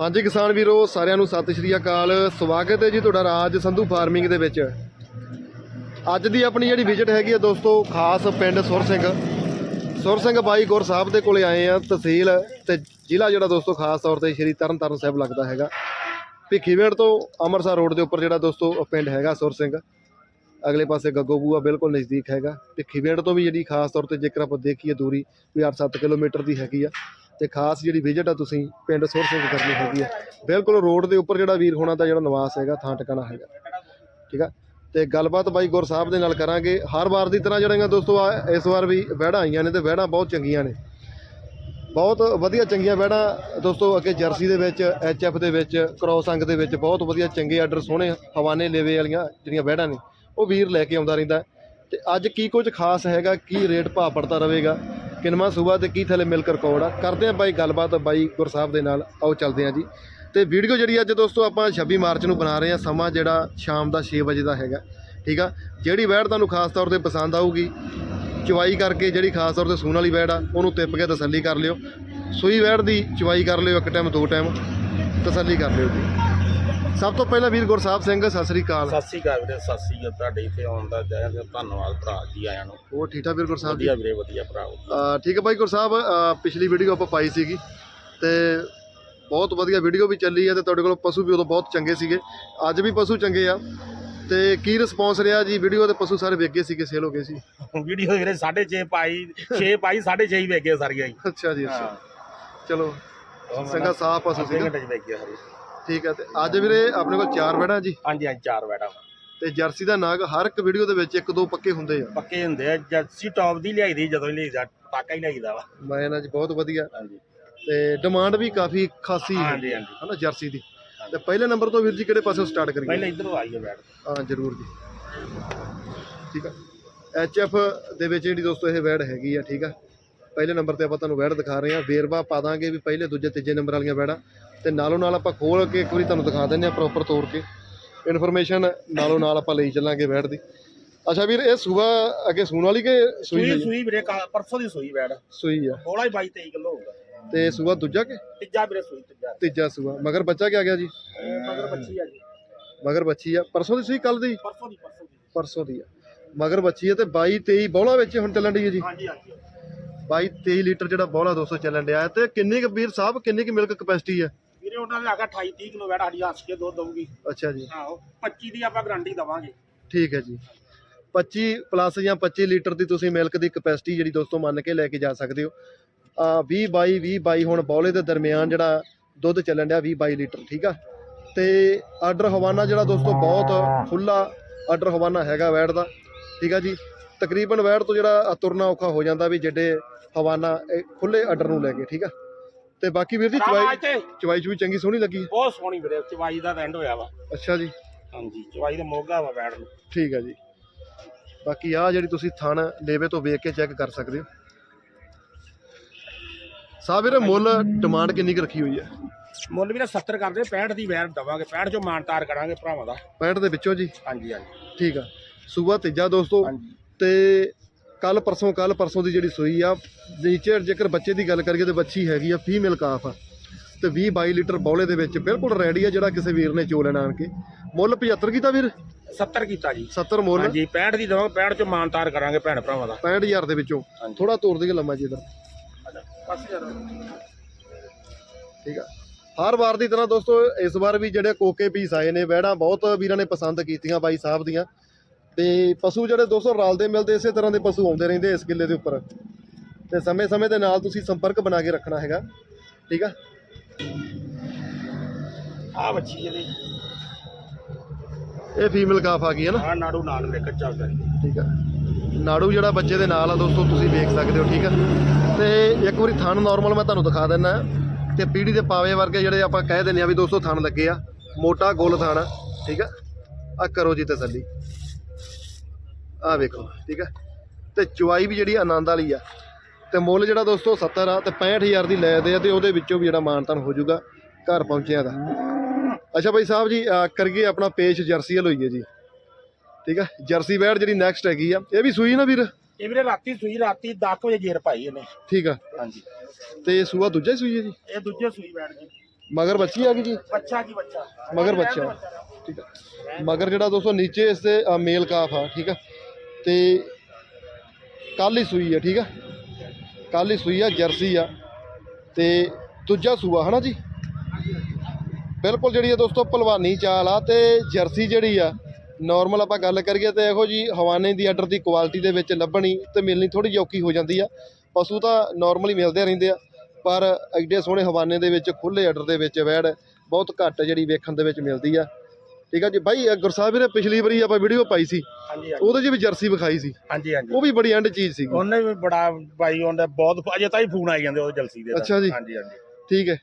ਹਾਂਜੀ ਕਿਸਾਨ ਵੀਰੋ, ਸਾਰਿਆਂ ਨੂੰ ਸਤਿ ਸ਼੍ਰੀ ਅਕਾਲ। ਸਵਾਗਤ ਹੈ ਜੀ ਤੁਹਾਡਾ ਰਾਜ ਸੰਧੂ ਫਾਰਮਿੰਗ ਦੇ ਵਿੱਚ। ਅੱਜ ਦੀ ਆਪਣੀ ਜਿਹੜੀ ਵਿਜ਼ਿਟ ਹੈਗੀ ਆ ਦੋਸਤੋ, ਖਾਸ ਪਿੰਡ ਸੁਰ ਸਿੰਘ। ਸੁਰ ਸਿੰਘ ਬਾਈ ਗੁਰ ਸਾਹਿਬ ਦੇ ਕੋਲੇ ਆਏ ਆ ਤਹਿਸੀਲ ਤੇ ਜ਼ਿਲ੍ਹਾ ਜਿਹੜਾ ਦੋਸਤੋ, ਖਾਸ ਤੌਰ ਤੇ ਸ਼੍ਰੀ ਤਰਨਤਾਰਨ ਸਾਹਿਬ ਲੱਗਦਾ ਹੈਗਾ। ਭਿੱਖੀਵਿੰਡ ਤੋਂ ਅੰਮ੍ਰਿਤਸਰ ਰੋਡ ਦੇ ਉੱਪਰ ਜਿਹੜਾ ਦੋਸਤੋ ਪਿੰਡ ਹੈਗਾ ਸੁਰ ਸਿੰਘ। ਅਗਲੇ ਪਾਸੇ ਗੱਗੋਬੂਆ ਬਿਲਕੁਲ ਨਜ਼ਦੀਕ ਹੈਗਾ। ਭਿੱਖੀਵਿੰਡ ਤੋਂ ਵੀ ਜਿਹੜੀ ਖਾਸ ਤੌਰ ਤੇ ਜੇਕਰ ਆਪਾਂ ਦੇਖੀਏ ਦੂਰੀ, ਵੀ 8-7 ਕਿਲੋਮੀਟਰ ਦੀ ਹੈਗੀ ਆ। ਤੇ ਖਾਸ ਜਿਹੜੀ ਵਿਜ਼ਿਟ ਆ ਤੁਸੀਂ ਪਿੰਡ ਸੁਰ ਸਿੰਘ ਕਰਨੀ ਹੈਗੀ ਆ। ਬਿਲਕੁਲ ਰੋਡ ਦੇ ਉੱਪਰ ਜਿਹੜਾ ਵੀਰ ਹੋਣਾ ਦਾ ਜਿਹੜਾ ਨਿਵਾਸ ਹੈਗਾ, ਥਾਂ ਟਿਕਾਣਾ ਹੈਗਾ। ਠੀਕ ਆ? ਤੇ ਗੱਲਬਾਤ ਬਾਈ ਗੁਰ ਸਾਹਿਬ ਦੇ ਨਾਲ ਕਰਾਂਗੇ। ਹਰ ਵਾਰ ਦੀ ਤਰ੍ਹਾਂ ਜਿਹੜੀਆਂ ਦੋਸਤੋ ਆ, ਇਸ ਵਾਰ ਵੀ ਵਹਿੜਾਂ ਆਈਆਂ ਨੇ ਤੇ ਵਹਿੜਾਂ ਬਹੁਤ ਚੰਗੀਆਂ ਨੇ। ਬਹੁਤ ਵਧੀਆ ਚੰਗੀਆਂ ਵਹਿੜਾਂ ਦੋਸਤੋ, ਅੱਗੇ ਜਰਸੀ ਦੇ ਵਿੱਚ ਐਚਐਫ ਦੇ ਵਿੱਚ, ਕ੍ਰੋਸ ਅੰਗ ਦੇ ਵਿੱਚ ਬਹੁਤ ਵਧੀਆ ਚੰਗੇ ਆਰਡਰ ਸੋਹਣੇ ਹਵਾਨੇ ਲੇਵੇ ਵਾਲੀਆਂ ਜਿਹੜੀਆਂ ਵਹਿੜਾਂ ਨੇ, ਉਹ ਵੀਰ ਲੈ ਕੇ ਆਉਂਦਾ ਰਹਿੰਦਾ। ਤੇ ਅੱਜ ਕੀ ਕੁਝ ਖਾਸ ਹੈਗਾ, ਕੀ ਰੇਟ ਭਾਅ ਪੜਦਾ ਰਹੇਗਾ? ਕਿਨਵਾ ਸੂਬਾ ਤੇ ਕੀ ਥੱਲੇ ਮਿਲ ਕੇ ਰਿਕਾਰਡ ਆ? ਕਰਦੇ ਆ ਬਾਈ ਗੱਲਬਾਤ, ਬਾਈ ਗੁਰਸਾਹਿਬ ਦੇ ਨਾਲ, ਆਓ ਚੱਲਦੇ ਆ ਜੀ। ਤੇ ਵੀਡੀਓ ਜਿਹੜੀ ਅੱਜ ਦੋਸਤੋ ਆਪਾਂ 26 ਮਾਰਚ ਨੂੰ ਬਣਾ ਰਹੇ ਆ ਸਮਾਂ ਜਿਹੜਾ ਸ਼ਾਮ ਦਾ 6 ਵਜੇ ਦਾ ਹੈਗਾ, ਠੀਕ ਆ? ਜਿਹੜੀ ਵੈੜ ਤੁਹਾਨੂੰ ਖਾਸ ਤੌਰ ਤੇ ਪਸੰਦ ਆਊਗੀ ਚਵਾਈ ਕਰਕੇ ਜਿਹੜੀ ਖਾਸ ਤੌਰ ਤੇ ਸੂਣ ਵਾਲੀ ਵੈੜ ਆ, ਉਹਨੂੰ ਤਿੱਪ ਕੇ ਤਸੱਲੀ ਕਰ ਲਿਓ। ਸੂਈ ਵੈੜ ਦੀ ਚਵਾਈ ਕਰ ਲਿਓ ਇੱਕ ਟਾਈਮ ਦੋ ਟਾਈਮ ਤਸੱਲੀ ਕਰ ਲਿਓ ਜੀ। ਸਭ ਤੋਂ ਪਹਿਲਾਂ ਵੀਰ ਗੁਰਸਾਹਿਬ ਸਿੰਘ ਸਤਿ ਸ੍ਰੀ ਅਕਾਲ। ਸਤਿ ਸ੍ਰੀ ਅਕਾਲ ਵੀਰੇ ਸਤਿ ਸ੍ਰੀ ਅਕਾਲ। ਤੁਹਾਡੇ ਇੱਥੇ ਆਉਣ ਦਾ ਜੈ ਜੈ ਧੰਨਵਾਦ ਭਰਾ ਜੀ ਆਇਆਂ ਨੂੰ। ਹੋਰ ਠੀਕ ਠਾਕ ਵੀਰ ਗੁਰਸਾਹਿਬ ਜੀ? ਵਧੀਆ ਵੀਰੇ ਵਧੀਆ ਭਰਾ। ਅਹ ਠੀਕ ਹੈ ਬਾਈ ਗੁਰਸਾਹਿਬ ਅਹ ਪਿਛਲੀ ਵੀਡੀਓ ਆਪਾਂ ਪਾਈ ਸੀਗੀ ਤੇ ਬਹੁਤ ਵਧੀਆ ਵੀਡੀਓ ਵੀ ਚੱਲੀ ਹੈ ਤੇ ਤੁਹਾਡੇ ਕੋਲ ਪਸ਼ੂ ਵੀ ਉਦੋਂ ਬਹੁਤ ਚੰਗੇ ਸੀਗੇ। ਅੱਜ ਵੀ ਪਸ਼ੂ ਚੰਗੇ ਆ। ਤੇ ਕੀ ਰਿਸਪੌਂਸ ਰਿਹਾ ਜੀ ਵੀਡੀਓ ਦੇ ਪਸ਼ੂ ਸਾਰੇ ਵੇਗੇ ਸੀਗੇ ਸੇਲ ਹੋ ਗਏ ਸੀ। ਵੀਡੀਓ ਵੀਰੇ 6.5 ਪਾਈ 6 ਪਾਈ 6.5 ਹੀ ਵੇਗੇ ਸਾਰੀਆਂ ਹੀ। ਅੱਛਾ ਜੀ ਅੱਛਾ। ਚਲੋ ਸੰਗਾ ਸਾਫ਼ ਪਸ਼ੂ ਸੀਗਾ। ਘੰਟੇ ਚ ਵੇਗੇ ਸਾਰੀ ਠੀਕ ਹੈ ਤੇ ਅੱਜ ਵੀਰੇ ਆਪਣੇ ਕੋਲ ਚਾਰ ਬੈੜਾਂ ਜੀ। ਹਾਂਜੀ ਹਾਂਜੀ ਚਾਰ ਬੈਠਾ ਤੇ ਜਰਸੀ ਦਾ ਨਾਗ ਹਰ ਇੱਕ ਵੀਡੀਓ ਦੇ ਵਿੱਚ ਇੱਕ ਦੋ ਪੱਕੇ ਹੁੰਦੇ ਆ। ਪੱਕੇ ਹੁੰਦੇ ਆ ਜਰਸੀ ਟੌਪ ਦੀ ਲਿਆਈ ਦੀ ਜਦੋਂ ਹੀ ਲਈਦਾ ਟਾਕਾ ਹੀ ਲਈਦਾ ਵਾ। ਮੈਂ ਨਾ ਜੀ ਬਹੁਤ ਵਧੀਆ। ਹਾਂਜੀ। ਤੇ ਡਿਮਾਂਡ ਵੀ ਕਾਫੀ ਖਾਸੀ ਹੈ ਹਾਂਜੀ ਹਾਂਜੀ। ਹਨਾ ਜਰਸੀ ਦੀ। ਤੇ ਪਹਿਲੇ ਨੰਬਰ ਤੋਂ ਵੀਰ ਜੀ ਕਿਹੜੇ ਪਾਸੋਂ ਸਟਾਰਟ ਕਰੀਏ? ਪਹਿਲਾਂ ਇਧਰੋਂ ਆਈ ਹੈ ਬੈਠ ਹਾਂ ਜ਼ਰੂਰ ਜੀ। ਠੀਕ ਆ। ਐਚਐਫ ਦੇ ਵਿੱਚ ਜਿਹੜੀ ਦੋਸਤੋ ਇਹ ਵੈੜ ਹੈਗੀ ਆ ਠੀਕ ਆ। ਪਹਿਲੇ ਨੰਬਰ ਤੇ ਆਪਾਂ ਤੁਹਾਨੂੰ ਵੈੜ ਦਿਖਾ ਰਹੇ ਆ। ਵੇਰਵਾ ਪਾ ਦਾਂਗੇ ਵੀ ਪਹਿਲੇ ਦੂਜੇ ਤੀਜੇ ਨੰਬਰ ਵਾਲੀਆਂ ਵੈੜਾਂ। ਤੇ ਨਾਲੋਂ ਨਾਲ ਆਪਾਂ ਖੋਲ ਕੇ ਇੱਕ ਵਾਰੀ ਤੁਹਾਨੂੰ ਦਿਖਾ ਦਿੰਦੇ ਆ ਪ੍ਰੋਪਰ ਤੋੜ ਕੇ। ਇਨਫੋਰਮੇਸ਼ਨ ਨਾਲੋਂ ਨਾਲ ਆਪਾਂ ਲਈ ਚੱਲਾਂਗੇ ਵੈੜ ਦੀ। ਅੱਛਾ ਵੀਰ ਇਹ ਸੂਆ ਅੱਗੇ ਸੂਣ ਵਾਲੀ ਕਿ ਸੂਈ ਸੂਈ? ਸੂਈ ਵੀਰੇ ਪਰਸੋਂ ਦੀ ਸੂਈ ਬੈਠ। ਸੂਈ ਆ। ਬੋਲਾ ਹੀ 22 23 ਕਿਲੋ ਹੋਊਗਾ ਤੇ ਸੂਆ ਦੂਜਾ ਕਿ? ਤੀਜਾ ਵੀਰੇ ਸੂਈ ਤੀਜਾ। ਤੀਜਾ ਸੂਆ। ਮਗਰ ਬੱਚਾ ਕੀ ਆ ਗਿਆ ਜੀ? ਇਹ ਮਗਰ ਬੱਚੀ ਆ ਜੀ। ਮਗਰ ਬੱਚੀ ਆ। ਪਰਸੋਂ ਦੀ ਸੂਈ ਕੱਲ ਦੀ? ਪਰਸੋਂ ਦੀ ਪਰਸੋਂ ਦੀ। ਪਰਸੋਂ ਦੀ ਆ। ਮਗਰ ਬੱਚੀ ਆ ਤੇ 22 23 ਬੌਲਾ ਵਿੱਚ ਹੁਣ ਚੱਲਣ ਦੀ ਹੈ ਜੀ। ਹਾਂਜੀ ਹਾਂਜੀ 22 23 ਲੀਟਰ ਜਿਹੜਾ ਬੌਲਾ 200 ਚੱਲਣ ਡਿਆ ਹੈ ਤੇ ਕਿੰਨੀ ਕੁ ਵੀਰ ਸਾਹਿਬ ਕਿੰਨੀ ਕੁ ਮਿਲਕ ਕਪੈਸਿਟੀ ਹੈ ਵੀਰੇ ਉਹਨਾਂ ਨੇ ਆਗਾ 28 30 ਕਿਲੋ ਬੈਠ ਸਾਡੀ ਹੱਸ ਕੇ ਦੁੱਧ ਦਊਗੀ। ਅੱਛਾ ਜੀ। ਆਹੋ 25 ਦੀ ਆਪਾਂ ਗਾਰੰਟੀ ਦਵਾਂਗੇ। ਠੀਕ ਹੈ ਜੀ। 25 ਪਲੱਸ ਜਾਂ 25 ਲੀਟਰ ਦੀ ਤੁਸੀਂ ਮਿਲਕ ਦੀ ਕਪੈਸਿਟੀ ਜਿਹੜੀ ਦੋਸਤੋ ਮੰਨ ਕੇ ਲੈ ਕੇ ਜਾ ਸਕਦੇ ਹੋ। ਆ 20 22 20 22 ਹੁਣ ਬੌਲੇ ਦੇ ਦਰਮਿਆਨ ਜਿਹੜਾ ਦੁੱਧ ਚੱਲਣ ਡਿਆ 20 22 ਲੀਟਰ ਠੀਕ ਆ? ਤੇ ਆਰਡਰ ਹਵਾਨਾ ਜਿਹੜਾ ਦੋਸਤੋ ਬਹੁਤ ਖੁੱਲਾ ਆਰਡਰ ਹਵਾਨਾ ਹੈਗਾ ਵੈੜ ਦਾ ਠੀਕ ਆ ਜੀ? ਤਕਰੀਬਨ ਵੈੜ ਤੋਂ ਜਿਹੜਾ ਤੁਰਨਾ ਔਖਾ ਹੋ ਜਾਂਦਾ ਵੀ ਜਿਹੜੇ ਹਵਾਨਾ ਖੁੱਲੇ ਆਰਡਰ ਨੂੰ ਲੈ ਕੇ ਠੀਕ ਆ? ਤੇ ਬਾਕੀ ਵੀਰ ਜੀ ਚਵਾਈ ਚਵਾਈ ਚੂਈ ਚੰਗੀ ਸੋਹਣੀ ਲੱਗੀ? ਬਹੁਤ ਸੋਹਣੀ ਵੀਰੇ ਚਵਾਈ ਦਾ ਐਂਡ ਹੋਇਆ ਵਾ। ਅੱਛਾ ਜੀ। ਹਾਂਜੀ ਚਵਾਈ ਦਾ ਮੋਗਾ ਵਾ ਬੈਠ ਠੀਕ ਹੈ ਜੀ। ਬਾਕੀ ਆ ਜਿਹੜੀ ਤੁਸੀਂ ਥਣ ਲੇਵੇ ਤੋਂ ਵੇਖ ਕੇ ਚੈੱਕ ਕਰ ਸਕਦੇ ਹੋ। ਸਾਹਿਬ ਵੀਰੇ ਮੁੱਲ ਡਿਮਾਂਡ ਕਿੰਨੀ ਕੁ ਰੱਖੀ ਹੋਈ ਹੈ? ਮੁੱਲ ਵੀਰੇ 70 ਕਰਦੇ 65 ਦੀ ਵੈਰ ਦਵਾਂਗੇ 65 ਚੋਂ ਮਾਨਤਾਰ ਕਰਾਂਗੇ ਭਰਾਵਾਂ ਦਾ। 65 ਦੇ ਵਿੱਚੋਂ ਜੀ? ਹਾਂਜੀ ਹਾਂਜੀ। ਠੀਕ ਆ। ਸੂਬਾ ਤੀਜਾ ਦੋਸਤੋ। ਤੇ ਕੱਲ ਪਰਸੋਂ ਕੱਲ ਪਰਸੋਂ ਦੀ ਜਿਹੜੀ ਸੂਈ ਆ ਨੀਚੇ ਜੇਕਰ ਬੱਚੇ ਦੀ ਗੱਲ ਕਰੀਏ ਤੇ ਬੱਚੀ ਹੈਗੀ ਆ ਫੀਮੇਲ ਕਾਫ ਆ। ਤੇ 20 22 ਲੀਟਰ ਬੌਲੇ ਦੇ ਵਿੱਚ ਬਿਲਕੁਲ ਰੈਡੀ ਆ ਜਿਹੜਾ ਕਿਸੇ ਵੀਰ ਨੇ ਚੋ ਲੈਣਾ ਆਣ ਕੇ। ਮੁੱਲ 75 ਕੀਤਾ ਵੀਰ? 70 ਕੀਤਾ ਜੀ। 70 ਮੁੱਲ? ਹਾਂਜੀ 65 ਦੀ ਦਵਾਂਗੇ 65 ਚੋਂ ਮਾਨਤਾਰ ਕਰਾਂਗੇ ਭੈਣ ਭਰਾਵਾਂ ਦਾ। 65000 ਦੇ ਵਿੱਚੋਂ। ਥੋੜਾ ਤੋੜ ਦੇਗੇ ਲੰਮਾ ਜੀ ਇਧਰ। ਠੀਕ ਆ। ਹਰ ਵਾਰ ਦੀ ਤਰ੍ਹਾਂ ਦੋਸਤੋ ਇਸ ਵਾਰ ਵੀ ਜਿਹੜੇ ਕੋਕੇ ਪੀਸ ਆਏ ਨੇ ਵਹਿੜਾਂ ਬਹੁਤ ਵੀਰਾਂ ਨੇ ਪਸੰਦ ਕੀਤੀਆਂ ਬਾਈ ਸਾਹਿਬ ਦੀਆਂ। ਤੇ ਪਸ਼ੂ ਜਿਹੜੇ ਦੋਸਤੋ ਰਲਦੇ ਮਿਲਦੇ ਇਸੇ ਤਰ੍ਹਾਂ ਦੇ ਪਸ਼ੂ ਆਉਂਦੇ ਰਹਿੰਦੇ ਇਸ ਕਿੱਲੇ ਦੇ ਉੱਪਰ। ਤੇ ਸਮੇਂ-ਸਮੇਂ ਦੇ ਨਾਲ ਤੁਸੀਂ ਸੰਪਰਕ ਬਣਾ ਕੇ ਰੱਖਣਾ ਹੈਗਾ। ਠੀਕ ਆ? ਆ ਬੱਚੀ ਜਿਹੜੀ। ਇਹ ਫੀਮੇਲ ਕਾਫ ਆ ਗਈ ਹੈ ਨਾ? ਆ ਨਾੜੂ ਨਾਲ ਲੈ ਕੇ ਚੱਲਦਾ ਜੀ ਠੀਕ ਆ। ਨਾੜੂ ਜਿਹੜਾ ਬੱਚੇ ਦੇ ਨਾਲ ਆ ਦੋਸਤੋ ਤੁਸੀਂ ਵੇਖ ਸਕਦੇ ਹੋ ਠੀਕ ਆ। ਤੇ ਇੱਕ ਵਾਰੀ ਥਣ ਨਾਰਮਲ ਮੈਂ ਤੁਹਾਨੂੰ ਦਿਖਾ ਦਿੰਦਾ। ਤੇ ਪੀੜੀ ਦੇ ਪਾਵੇ ਵਰਗੇ ਜਿਹੜੇ ਆਪਾਂ ਕਹਿ ਦਿੰਦੇ ਆ ਵੀ ਦੋਸਤੋ ਥਣ ਲੱਗੇ ਆ। ਮੋਟਾ ਗੋਲ ਥਣ ਆ, ਠੀਕ ਆ। ਆ ਕਰੋ ਜੀ ਤਸੱਲੀ। ਆ ਵੇਖੋ ਠੀਕ ਆ ਤੇ ਚੁਆਈ ਵੀ ਜਿਹੜੀ ਆਨੰਦ ਵਾਲੀ ਆ। ਤੇ ਮੁੱਲ ਜਿਹੜਾ ਦੋਸਤੋ 70 ਆ ਤੇ 65000 ਦੀ ਲੈ ਦੇ ਆ ਤੇ ਉਹਦੇ ਵਿੱਚੋਂ ਵੀ ਜਿਹੜਾ ਮਾਨਤਨ ਹੋ ਜਾਊਗਾ ਘਰ ਪਹੁੰਚਿਆ ਦਾ। ਅੱਛਾ ਭਾਈ ਸਾਹਿਬ ਜੀ ਕਰੀਏ ਆਪਣਾ ਪੇਸ਼ ਜਰਸੀ ਹਲ ਹੋਈਏ ਜੀ। ਠੀਕ ਆ ਜਰਸੀ ਵੈੜ ਜਿਹੜੀ ਨੈਕਸਟ ਹੈਗੀ ਆ। ਇਹ ਵੀ ਸੂਈ ਨਾ ਵੀਰ? ਇਹ ਵੀਰੇ ਰਾਤੀ ਸੂਈ ਰਾਤੀ 10 ਵਜੇ ਜੇਰ ਪਾਈ ਇਹਨੇ। ਠੀਕ ਆ। ਹਾਂਜੀ। ਤੇ ਸੂਆ ਦੂਜਾ ਹੀ ਸੂਈ ਹੈ ਜੀ? ਇਹ ਦੂਜੇ ਸੂਈ ਬੈਠ ਜੀ ਮਗਰ ਬੱਚੀ ਆ ਗਈ ਜੀ? ਬੱਚਾ ਜੀ ਬੱਚਾ। ਮਗਰ ਬੱਚਾ। ਠੀਕ ਹੈ ਮਗਰ ਜਿਹੜਾ ਦੋਸਤੋ ਨੀਚੇ ਇਸ ਤੇ ਮੇਲ ਕਾਫ ਆ ਠੀਕ ਆ। ਤੇ ਕੱਲ ਹੀ ਸੂਈ ਆ, ਠੀਕ ਆ? ਕੱਲ ਹੀ ਸੂਈ ਆ, ਜਰਸੀ ਆ। ਤੇ ਦੂਜਾ ਸੂਆ, ਹਨਾ ਜੀ? ਬਿਲਕੁਲ ਜਿਹੜੀ ਆ ਦੋਸਤੋ ਭਲਵਾਨੀ ਚਾਲ ਆ ਤੇ ਜਰਸੀ ਜਿਹੜੀ ਆ ਨਾਰਮਲ ਆਪਾਂ ਗੱਲ ਕਰੀਏ ਤੇ ਇਹੋ ਜੀ ਹਵਾਨੇ ਦੀ ਆਰਡਰ ਦੀ ਕੁਆਲਿਟੀ ਦੇ ਵਿੱਚ ਲੱਭਣੀ ਤੇ ਮਿਲਣੀ ਥੋੜੀ ਜਿਹੀ ਔਖੀ ਹੋ ਜਾਂਦੀ ਆ। ਪਸ਼ੂ ਤਾਂ ਨਾਰਮਲੀ ਮਿਲਦੇ ਰਹਿੰਦੇ ਆ, ਪਰ ਐਡੇ ਸੋਹਣੇ ਹਵਾਨੇ ਦੇ ਵਿੱਚ ਖੁੱਲੇ ਆਰਡਰ ਦੇ ਵਿੱਚ ਵੈੜ ਬਹੁਤ ਘੱਟ ਜਿਹੜੀ ਵੇਖਣ ਦੇ ਵਿੱਚ ਮਿਲਦੀ ਆ। ਠੀਕ ਆ ਜੀ। ਬਾਈ ਗੁਰਸਾਹਿਬ ਨੇ ਪਿਛਲੀ ਵਾਰੀ ਆਪਾਂ ਵੀਡੀਓ ਪਾਈ ਸੀ। ਹਾਂਜੀ ਹਾਂਜੀ। ਉਹਦੇ 'ਚ ਵੀ ਜਰਸੀ ਵਿਖਾਈ ਸੀ। ਹਾਂਜੀ ਹਾਂਜੀ। ਉਹ ਵੀ ਬੜੀ ਐਂਡ ਚੀਜ਼ ਸੀ ਉਹਨੇ ਵੀ ਬੜਾ ਬਾਈ ਉਹਨੇ ਬਹੁਤ ਅਜੇ ਤਾਂ ਹੀ ਫੋਨ ਆਈ ਜਾਂਦੇ ਉਹ ਜਲਸੀ ਦੇ ਤਾਂ। ਅੱਛਾ ਜੀ। ਹਾਂਜੀ ਹਾਂਜੀ। ਠੀਕ ਹੈ।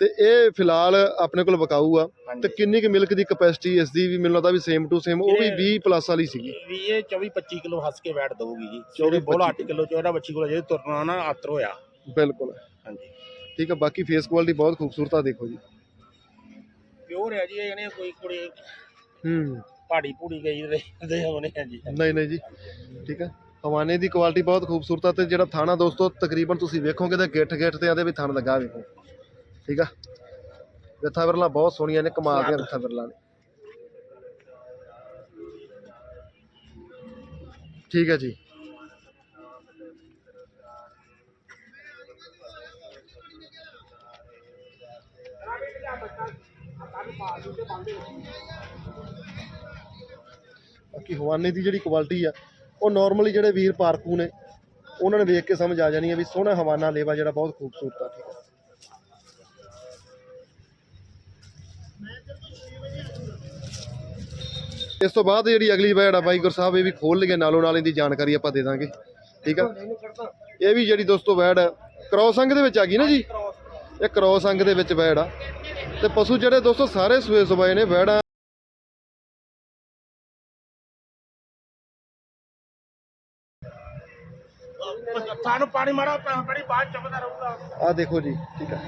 ਤੇ ਇਹ ਫਿਲਹਾਲ ਆਪਣੇ ਕੋਲ ਵਿਕਾਊ ਆ। ਤੇ ਹਾਂਜੀ ਕਿੰਨੀ ਕੁ ਮਿਲਕ ਦੀ ਕਪੈਸਿਟੀ ਇਸ ਦੀ ਵੀ ਮੈਨੂੰ ਲੱਗਦਾ ਵੀ ਸੇਮ ਟੂ ਸੇਮ ਉਹ ਵੀ ਇਹ- 20 ਪਲੱਸ ਵਾਲੀ ਸੀਗੀ। ਵੀ ਇਹ 24 25 ਕਿਲੋ ਹੱਸ ਕੇ ਬੈਠ ਦਊਗੀ ਜੀ। 24 24 ਬੋਲਾ 8 ਕਿਲੋ ਚ ਉਹਦਾ ਬੱਚੀ ਕੋਲ ਜੇ ਤੁਰਨਾ ਨਾ ਆਤਰ ਹੋਇਆ। ਬਿਲਕੁਲ। ਹਾਂਜੀ। ਠੀਕ ਹੈ ਬਾਕੀ ਫੇਸ ਕੁਆਲਿਟੀ ਬਹੁਤ ਖੂਬਸੂਰਤ ਆ ਦੇਖੋ ਜੀ। ਪਿਓਰ ਹੈ ਜੀ ਇਹਨੇ ਕੋਈ ਕੁੜੀ ਹੂੰ। ਪਹਾੜੀ ਪੂੜੀ ਗਈ ਦੇ ਹੋਣੇ ਆ ਜੀ। ਨਹੀਂ ਨਹੀਂ ਜੀ। ਠੀਕ ਹੈ। ਹਵਾਨੇ ਦੀ ਕੁਆਲਿਟੀ ਬਹੁਤ ਖੂਬਸੂਰਤ ਆ ਤੇ ਜਿਹੜਾ ਥਾਣਾ ਦੋਸਤੋ ਤਕਰੀਬਨ ਤੁਸੀਂ ਵੇਖੋਗੇ ਤਾਂ ਗਿੱਠ ਗਿੱਠ ਤੇ ਆਦੇ ਵੀ ਥਣ ਲੱਗਾ ਵੇਖੋ। ਠੀਕ ਆ? ਰੱਥਾ ਵਿਰਲਾ ਬਹੁਤ ਸੋਹਣੀਆਂ ਨੇ ਕਮਾਲ ਦੀਆਂ ਰੱਥਾ ਵਿਰਲਾ ਨੇ। ਠੀਕ ਹੈ ਜੀ। ਬਾਕੀ ਹਵਾਨੇ ਦੀ ਜਿਹੜੀ ਕੁਆਲਿਟੀ ਆ, ਉਹ ਨਾਰਮਲੀ ਜਿਹੜੇ ਵੀਰ ਪਾਰਕੂ ਨੇ, ਉਹਨਾਂ ਨੇ ਵੇਖ ਕੇ ਸਮਝ ਆ ਜਾਣੀ ਹੈ ਵੀ ਸੋਹਣਾ ਹਵਾਨਾ ਲੇਵਾ ਜਿਹੜਾ ਬਹੁਤ ਖੂਬਸੂਰਤ ਆ, ਠੀਕ ਆ। ਇਸ ਤੋਂ ਬਾਅਦ ਜਿਹੜੀ ਅਗਲੀ ਬੈੜ ਆ ਬਾਈ ਗੁਰਸਾਹਿਬ, ਇਹ ਵੀ ਖੋਲ ਲਈਏ, ਨਾਲੋਂ ਨਾਲ ਇਹਦੀ ਜਾਣਕਾਰੀ ਆਪਾਂ ਦੇ ਦਾਂਗੇ, ਠੀਕ ਆ। ਇਹ ਵੀ ਜਿਹੜੀ ਦੋਸਤੋ ਬੈੜ ਆ, ਕ੍ਰੋਸ ਅੰਗ ਦੇ ਵਿੱਚ ਆ ਗਈ ਨਾ ਜੀ? ਇਹ ਕ੍ਰੋਸ ਅੰਗ ਦੇ ਵਿੱਚ ਬੈੜ ਆ। ਤੇ ਪਸ਼ੂ ਜਿਹੜੇ ਦੋਸਤੋ ਸਾਰੇ ਸੂਏ ਸੁਬਾਏ ਨੇ ਬੈੜਾਂ ਸਾਨੂੰ ਪਾਣੀ ਮਾਰਾ ਬੜੀ ਬਾਅਦ ਚਮਦਾ ਰਹੂਗਾ ਆ ਦੇਖੋ ਜੀ ਠੀਕ ਹੈ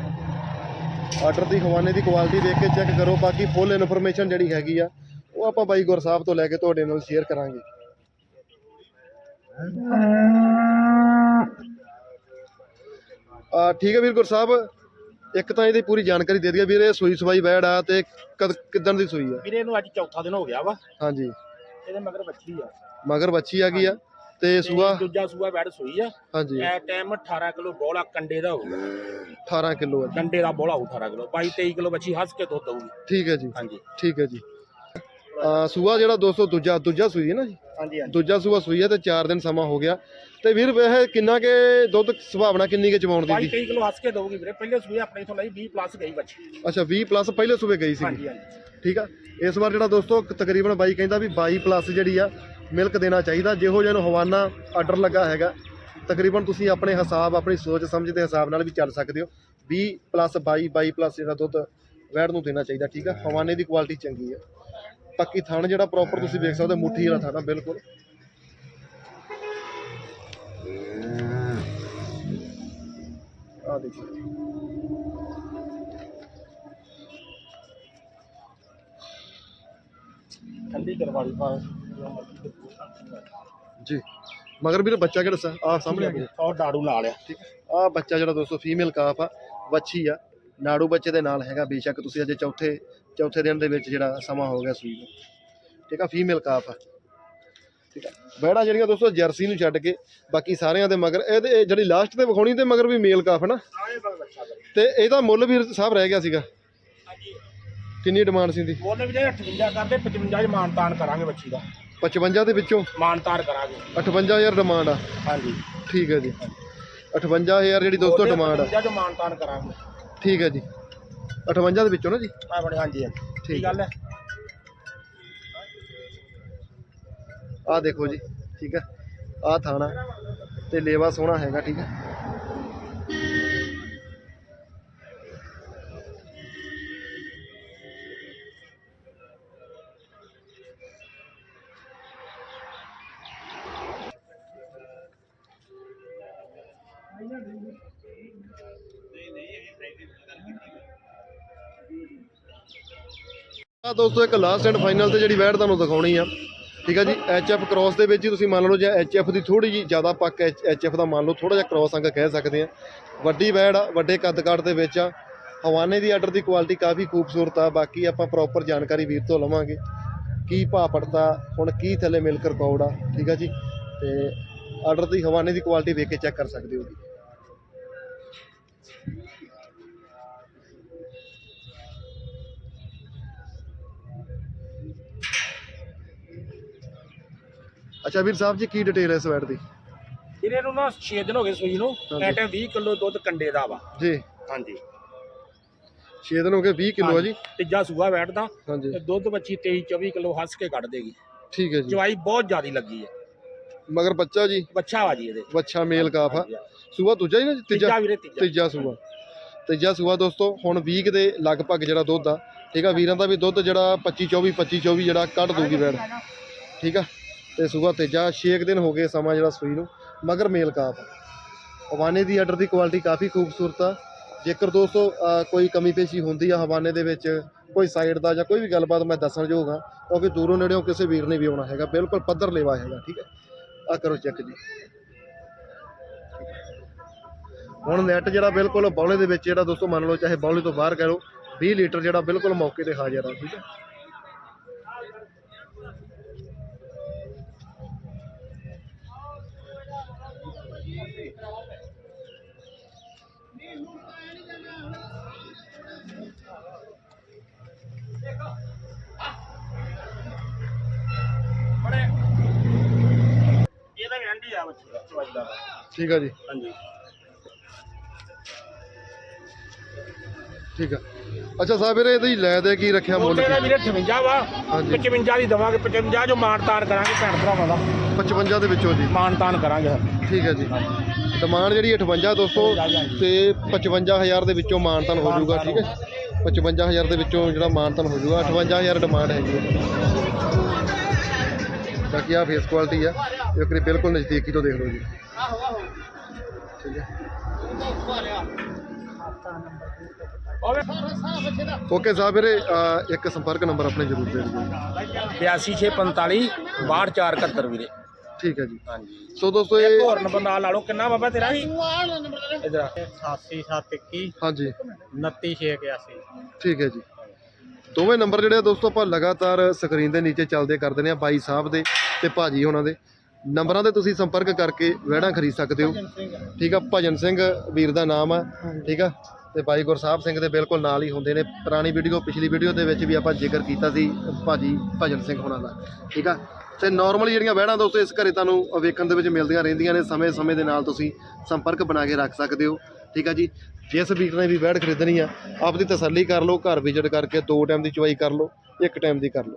ਆਰਡਰ ਦੀ ਖਵਾਨੇ ਦੀ ਕੁਆਲਿਟੀ ਦੇਖ ਕੇ ਚੈੱਕ ਕਰੋ ਬਾਕੀ ਫੁੱਲ ਇਨਫੋਰਮੇਸ਼ਨ ਜਿਹੜੀ ਹੈਗੀ ਆ ਉਹ ਆਪਾਂ ਬਾਈ ਗੁਰਸਾਹਿਬ ਤੋਂ ਲੈ ਕੇ ਤੁਹਾਡੇ ਨਾਲ ਸ਼ੇਅਰ ਕਰਾਂਗੇ। ਆ ਠੀਕ ਹੈ ਵੀਰ ਗੁਰਸਾਹਿਬ ਇੱਕ ਤਾਂ ਇਹਦੀ ਪੂਰੀ ਜਾਣਕਾਰੀ ਦੇ ਦਈਏ ਵੀਰ ਇਹ ਸੂਈ ਸਵਾਈ ਬੈੜ ਆ ਤੇ ਕਦ ਕਿਦਣ ਦੀ ਸੂਈ ਆ? ਵੀਰੇ ਨੂੰ ਅੱਜ ਚੌਥਾ ਦਿਨ ਹੋ ਗਿਆ ਵਾ। ਹਾਂਜੀ। ਇਹਦੇ ਮਗਰ ਬੱਚੀ ਆ। ਮਗਰ ਬੱਚੀ ਆ ਗਈ ਆ ਤੇ ਸੂਆ? ਦੂਜਾ ਸੂਆ ਬੈਠ ਸੂਈ ਆ। ਹਾਂਜੀ। ਇਹ ਟਾਈਮ 18 ਕਿਲੋ ਬੋਲਾ ਕੰਡੇ ਦਾ ਹੋਊਗਾ। 18 ਕਿਲੋ ਆ ਕੰਡੇ ਦਾ ਬੋਲਾ ਹੋਊ 18 ਕਿਲੋ। 22 23 ਕਿਲੋ ਬੱਚੀ ਹੱਸ ਕੇ ਦੁੱਧ ਦਊਗੀ ਠੀਕ ਹੈ ਜੀ। ਹਾਂਜੀ। ਠੀਕ ਹੈ ਜੀ। ਸੂਆ ਜਿਹੜਾ ਦੋਸਤੋ ਦੂਜਾ ਦੂਜਾ ਸੂਈ ਹੈ ਨਾ ਜੀ? ਹਾਂਜੀ ਹਾਂਜੀ। ਦੂਜਾ ਸੂਆ ਸੂਈ ਹੈ ਤੇ 4 ਦਿਨ ਸਮਾਂ ਹੋ ਗਿਆ। ਤੇ ਵੀਰ ਇਹ ਕਿੰਨਾ ਕੇ ਦੁੱਧ ਸੁਭਾਵਨਾ ਕਿੰਨੀ ਕੇ ਚਵਾਉਣ ਦੀ 22 ਦੀ 23 ਕਿਲੋ ਹੱਸ ਕੇ ਦਊਗੀ ਵੀਰੇ। ਪਹਿਲੇ ਸੂਏ ਆਪਣੇ ਇਥੋਂ ਲਈ 20 ਪਲੱਸ ਗਈ ਬੱਚੀ। ਅੱਛਾ 20 ਪਲੱਸ ਪਹਿਲੇ ਸੂਬੇ ਗਈ ਸੀ ਹਾਂਜੀ ਹਾਂਜੀ। ਠੀਕ ਆ? ਇਸ ਵਾਰ ਜਿਹੜਾ ਦੋਸਤੋ ਤਕਰੀਬਨ ਬਾਈ ਕਹਿੰਦਾ ਵੀ 22 ਪਲੱਸ ਜਿਹੜੀ ਆ ਮਿਲਕ ਦੇਣਾ ਚਾਹੀਦਾ। ਜਿਹੋ ਜਿਹਾ ਨੂੰ ਹਵਾਨਾ ਆਰਡਰ ਲੱਗਾ ਹੈਗਾ। ਤਕਰੀਬਨ ਤੁਸੀਂ ਆਪਣੇ ਹਿਸਾਬ ਆਪਣੀ ਸੋਚ ਸਮਝ ਦੇ ਹਿਸਾਬ ਨਾਲ ਵੀ ਚੱਲ ਸਕਦੇ ਹੋ। 20 ਪਲੱਸ 22 22 ਪਲੱਸ ਜਿਹੜਾ ਦੁੱਧ ਵੈੜ ਨੂੰ ਦੇਣਾ ਚਾਹੀਦਾ। ਠੀਕ ਆ? ਹਵਾਨੇ ਦੀ ਕੁਆਲਿਟੀ ਚੰਗੀ ਆ। ਬਾਕੀ ਥਣ ਜਿਹੜਾ ਪ੍ਰੋਪਰ ਤੁਸੀਂ ਦੇਖ ਸਕਦੇ ਹੋ ਮੁੱਠੀ ਵਾਲਾ ਥਣ ਆ ਬਿਲਕੁਲ। ਆ ਦੇਖੋ। ਠੰਡੀ ਕਰਵਾ ਲਈ ਪਾ ਜੀ। ਮਗਰ ਵੀਰ ਬੱਚਾ ਕਿਹੜਾ ਸਾ ਆ ਸਾਹਮਣੇ ਆ ਗਿਆ ਔਰ ਡਾੜੂ ਲਾ ਲਿਆ। ਠੀਕ ਆ ਬੱਚਾ ਜਿਹੜਾ ਦੋਸਤੋ ਫੀਮੇਲ ਕਾਫ ਆ ਵੱਛੀ ਆ। ਨਾੜੂ ਬੱਚੇ ਦੇ ਨਾਲ ਹੈਗਾ ਬੇਸ਼ੱਕ ਤੁਸੀਂ ਅਜੇ ਚੌਥੇ ਚੌਥੇ ਦਿਨ ਦੇ ਵਿੱਚ ਜਿਹੜਾ ਸਮਾਂ ਹੋ ਗਿਆ ਸੂਈ ਨੂੰ। ਠੀਕ ਆ ਫੀਮੇਲ ਕਾਫ ਆ। ਠੀਕ ਆ ਬੈੜਾ ਜਿਹੜੀਆਂ ਦੋਸਤੋ ਜਰਸੀ ਨੂੰ ਛੱਡ ਕੇ ਬਾਕੀ ਸਾਰਿਆਂ ਦੇ ਮਗਰ ਇਹਦੇ ਇਹ ਜਿਹੜੀ ਲਾਸਟ ਤੇ ਵਿਖਾਉਣੀ ਤੇ ਮਗਰ ਵੀ ਮੇਲ ਕਾਫ ਨਾ। ਦਾ ਤੇ ਇਹਦਾ ਮੁੱਲ ਵੀਰ ਸਾਹਿਬ ਰਹਿ ਗਿਆ ਸੀਗਾ। ਕਿੰਨੀ ਡਿਮਾਂਡ ਸੀ ਦੀ ਉਹਨੇ ਵੀ ਜੇ 58 ਕਰਦੇ 55 ਚ ਮਾਨਤਾਨ ਕਰਾਂਗੇ ਬੱਚੀ ਦਾ। 55 ਦੇ ਵਿੱਚੋਂ? ਮਾਨਤਾਨ ਕਰਾਂਗੇ। 58000 ਡਿਮਾਂਡ ਆ। ਹਾਂਜੀ। ਠੀਕ ਹੈ ਜੀ। 58000 ਜਿਹੜੀ ਦੋਸਤੋ ਡਿਮਾਂਡ ਆ। 55 ਚ ਮਾਨਤਾਨ ਕਰਾਂਗੇ। ਠੀਕ ਹੈ ਜੀ। 58 ਦੇ ਵਿੱਚੋਂ ਨਾ ਜੀ? ਆ ਹਾਂਜੀ ਹਾਂਜੀ। ਠੀਕ ਗੱਲ ਹੈ? ਆਹ ਦੇਖੋ ਜੀ ਠੀਕ ਹੈ। ਆਹ ਥਾਣਾ ਤੇ ਲੇਵਾ ਸੋਹਣਾ ਹੈਗਾ ਠੀਕ ਹੈ। ਆ ਦੋਸਤੋ ਇੱਕ ਲਾਸਟ ਐਂਡ ਫਾਈਨਲ ਤੇ ਜਿਹੜੀ ਵੈਟ ਤੁਹਾਨੂੰ ਦਿਖਾਉਣੀ ਆ, ਠੀਕ ਆ ਜੀ? ਐਚ ਐਫ ਕ੍ਰਾਸ ਦੇ ਵਿੱਚ ਹੀ ਤੁਸੀਂ ਮੰਨ ਲਓ ਜਾਂ ਐਚ ਐਫ ਦੀ ਥੋੜੀ ਜੀ ਜ਼ਿਆਦਾ ਪੱਕ ਐਚ ਐਫ ਦਾ ਮੰਨ ਲਓ ਥੋੜਾ ਜਿਹਾ ਕ੍ਰਾਸ ਅੰਗ ਕਹਿ ਸਕਦੇ ਆ। ਵੱਡੀ ਵੈੜ ਆ, ਵੱਡੇ ਕੱਦ ਕਾਠ ਦੇ ਵਿੱਚ ਆ। ਹਵਾਨੇ ਦੀ ਆਰਡਰ ਦੀ ਕੁਆਲਿਟੀ ਕਾਫੀ ਖੂਬਸੂਰਤ ਆ। ਬਾਕੀ ਆਪਾਂ ਪ੍ਰੋਪਰ ਜਾਣਕਾਰੀ ਵੀਰ ਤੋਂ ਲਵਾਂਗੇ। ਕੀ ਭਾਅ ਪੜਦਾ ਹੁਣ ਕੀ ਥੱਲੇ ਮਿਲ ਮਿਲਕ ਰਿਕਾਰਡ ਆ, ਠੀਕ ਆ ਜੀ? ਤੇ ਆਰਡਰ ਦੀ ਹਵਾਨੇ ਦੀ ਕੁਆਲਿਟੀ ਵੇਖ ਕੇ ਚੈੱਕ ਕਰ ਸਕਦੇ ਹੋ ਜੀ। ਅੱਛਾ ਵੀਰ ਸਾਹਿਬ ਜੀ ਕੀ ਡਿਟੇਲ ਹੈ ਇਸ ਵੈਟ ਦੀ? ਇਹਨੇ ਨੂੰ ਨਾ 6 ਦਿਨ ਹੋ ਗਏ ਸੂਈ ਨੂੰ। ਹਾਂਜੀ। ਐਟੇ 20 ਕਿਲੋ ਦੁੱਧ ਕੰਡੇ ਦਾ ਵਾ। ਜੀ। ਹਾਂਜੀ। 6 ਦਿਨ ਹੋ ਗਏ 20 ਕਿਲੋ ਆ ਜੀ। ਤੀਜਾ ਸੂਆ ਬੈਠਦਾ ਹਾਂਜੀ। ਤੇ ਦੁੱਧ ਬੱਚੀ 23 24 ਕਿਲੋ ਹੱਸ ਕੇ ਕੱਢ ਦੇਗੀ। ਠੀਕ ਹੈ ਜੀ। ਜਵਾਈ ਬਹੁਤ ਜ਼ਿਆਦੀ ਲੱਗੀ ਹੈ। ਮਗਰ ਬੱਚਾ ਜੀ? ਬੱਚਾ ਵਾ ਜੀ ਇਹਦੇ। ਵੱਛਾ ਮੇਲ ਕਾਫ ਆ। ਸੂਆ ਦੂਜਾ ਹੀ ਨਾ ਜੀ? ਤੀਜਾ? ਤੀਜਾ ਵੀਰੇ ਤੀਜਾ। ਤੀਜਾ ਸੂਆ। ਤੀਜਾ ਸੂਆ ਦੋਸਤੋ ਹੁਣ ਵੀਕ ਦੇ ਲਗਭਗ ਜਿਹੜਾ ਦੁੱਧ ਆ ਠੀਕ ਆ ਵੀਰਾਂ ਦਾ ਵੀ ਦੁੱਧ ਜਿਹੜਾ 25 24 25 24 ਜਿਹੜਾ ਕੱਢ ਦੂਗੀ ਵੈੜ ਠੀਕ ਆ? ਤੇ ਸੂਆ ਤੀਜਾ 6 ਦਿਨ ਹੋ ਗਏ ਸਮਾਂ ਜਿਹੜਾ ਸੂਈ ਨੂੰ, ਮਗਰ ਮੇਲ ਕਾਫ ਹਵਾਨੇ ਦੀ ਆਰਡਰ ਦੀ ਕੁਆਲਿਟੀ ਕਾਫੀ ਖੂਬਸੂਰਤ ਆ। ਜੇਕਰ ਦੋਸਤੋ ਕੋਈ ਕਮੀ ਪੇਸ਼ੀ ਹੁੰਦੀ ਆ ਹਵਾਨੇ ਦੇ ਵਿੱਚ, ਕੋਈ ਸਾਈਡ ਦਾ ਜਾਂ ਕੋਈ ਵੀ ਗੱਲਬਾਤ ਮੈਂ ਦੱਸਣ ਯੋਗ ਆ ਕਿਉਂਕਿ ਦੂਰੋਂ ਨੇੜਿਓਂ ਕਿਸੇ ਵੀਰ ਨੇ ਵੀ ਆਉਣਾ ਹੈਗਾ, ਬਿਲਕੁਲ ਪੱਧਰ ਲੇਵਾ ਹੈਗਾ, ਠੀਕ ਹੈ ਆ ਕਰੋ ਚੈੱਕ ਜੀ। ਹੁਣ ਨੈਟ ਜਿਹੜਾ ਬਿਲਕੁਲ ਬੌਲੇ ਦੇ ਵਿੱਚ ਜਿਹੜਾ ਦੋਸਤੋ ਮੰਨ ਲਓ ਚਾਹੇ ਬੌਲੇ ਤੋਂ ਬਾਹਰ ਕਹਿ ਲਓ 20 ਲੀਟਰ ਜਿਹੜਾ ਬਿਲਕੁਲ ਮੌਕੇ ਤੇ ਹਾਜ਼ਰ ਆ, ਠੀਕ ਹੈ ਠੀਕ ਆ ਜੀ। ਹਾਂਜੀ। ਠੀਕ ਆ। ਅੱਛਾ ਸਾਹਿਬ ਵੀਰੇ ਇਹਦੀ ਲੈ ਦੇ ਕੀ ਰੱਖਿਆ ਮੁੱਲ ਦਾ ਵੀਰੇ 58 ਵਾ ਹਾਂਜੀ। 55 ਦੀ ਦਵਾਂਗੇ 55 ਜੋ ਮਾਨਤਾਨ ਕਰਾਂਗੇ ਭੈਣ ਭਰਾਵਾਂ ਦਾ। 55 ਦੇ ਵਿੱਚੋਂ ਜੀ। ਮਾਨਤਾਨ ਕਰਾਂਗੇ। ਠੀਕ ਹੈ ਜੀ। ਡਿਮਾਂਡ ਜਿਹੜੀ 58 ਦੋਸਤੋ ਤੇ 55000 ਦੇ ਵਿੱਚੋਂ ਮਾਨਤਨ ਹੋ ਜਾਊਗਾ ਠੀਕ ਹੈ। 55000 ਦੇ ਵਿੱਚੋਂ ਜਿਹੜਾ ਮਾਨਤਨ ਹੋ ਜਾਊਗਾ 58000 ਡਿਮਾਂਡ ਹੈਗੀ ਹੈ। ਬਾਕੀ ਆ ਫੇਸ ਕੁਆਲਿਟੀ ਆ। ਇਹ ਕਰੀ ਬਿਲਕੁਲ ਨਜ਼ਦੀਕੀ ਤੋਂ ਦੇਖ ਲਓ ਜੀ। ਠੀਕ ਹੈ ਓਕੇ ਸਾਹਿਬ ਵੀਰੇ ਇੱਕ ਸੰਪਰਕ ਨੰਬਰ ਆਪਣੇ ਜ਼ਰੂਰ ਦੇ ਦਿਓ। 82645 62471 ਵੀਰੇ। ਠੀਕ ਹੈ ਜੀ। ਹਾਂਜੀ। ਸੋ ਦੋਸਤੋ ਇੱਕ ਇਹ ਹੋਰ ਨੰਬਰ ਨਾਲ ਲਾ ਲਓ। ਕਿੰਨਾ ਬਾਬਾ ਤੇਰਾ ਜੀ? ਇਧਰ ਆ। 8771 ਹਾਂਜੀ। 29681 ਠੀਕ ਹੈ ਜੀ। ਦੋਵੇਂ ਨੰਬਰ ਜਿਹੜੇ ਆ ਦੋਸਤੋ ਆਪਾਂ ਲਗਾਤਾਰ ਸਕਰੀਨ ਦੇ ਨੀਚੇ ਚੱਲਦੇ ਕਰਦੇ ਨੇ ਆ ਬਾਈ ਸਾਹਿਬ ਦੇ ਤੇ ਭਾਜੀ ਉਹਨਾਂ ਦੇ। ਨੰਬਰਾਂ ਤੇ ਤੁਸੀਂ ਸੰਪਰਕ ਕਰਕੇ ਵਹਿੜਾਂ ਖਰੀਦ ਸਕਦੇ ਹੋ। ਠੀਕ ਆ ਭਜਨ ਸਿੰਘ ਵੀਰ ਦਾ ਨਾਮ ਆ ਠੀਕ ਆ? ਤੇ ਬਾਈ ਗੁਰਸਾਹਿਬ ਸਿੰਘ ਦੇ ਬਿਲਕੁਲ ਨਾਲ ਹੀ ਹੁੰਦੇ ਨੇ। ਪੁਰਾਣੀ ਵੀਡੀਓ ਪਿਛਲੀ ਵੀਡੀਓ ਦੇ ਵਿੱਚ ਵੀ ਆਪਾਂ ਜ਼ਿਕਰ ਕੀਤਾ ਸੀ ਭਾਜੀ ਭਜਨ ਸਿੰਘ ਹੋਣਾ ਦਾ। ਠੀਕ ਆ? ਤੇ ਨਾਰਮਲੀ ਜਿਹੜੀਆਂ ਵਹਿੜਾਂ ਦੋਸਤੋ ਇਸ ਘਰੇ ਤੁਹਾਨੂੰ ਵੇਖਣ ਦੇ ਵਿੱਚ ਮਿਲਦੀਆਂ ਰਹਿੰਦੀਆਂ ਨੇ। ਸਮੇਂ-ਸਮੇਂ ਦੇ ਨਾਲ ਤੁਸੀਂ ਸੰਪਰਕ ਬਣਾ ਕੇ ਰੱਖ ਸਕਦੇ ਹੋ। ਠੀਕ ਆ ਜੀ? ਜਿਸ ਵੀਰ ਨੇ ਵੀ ਵਹਿੜ ਖਰੀਦਣੀ ਆ ਆਪਦੀ ਤਸੱਲੀ ਕਰ ਲਓ ਘਰ ਵਿਜ਼ਿਟ ਕਰਕੇ ਦੋ ਟਾਈਮ ਦੀ ਚਵਾਈ ਕਰ ਲਓ ਇੱਕ ਟਾਈਮ ਦੀ ਕਰ ਲਓ।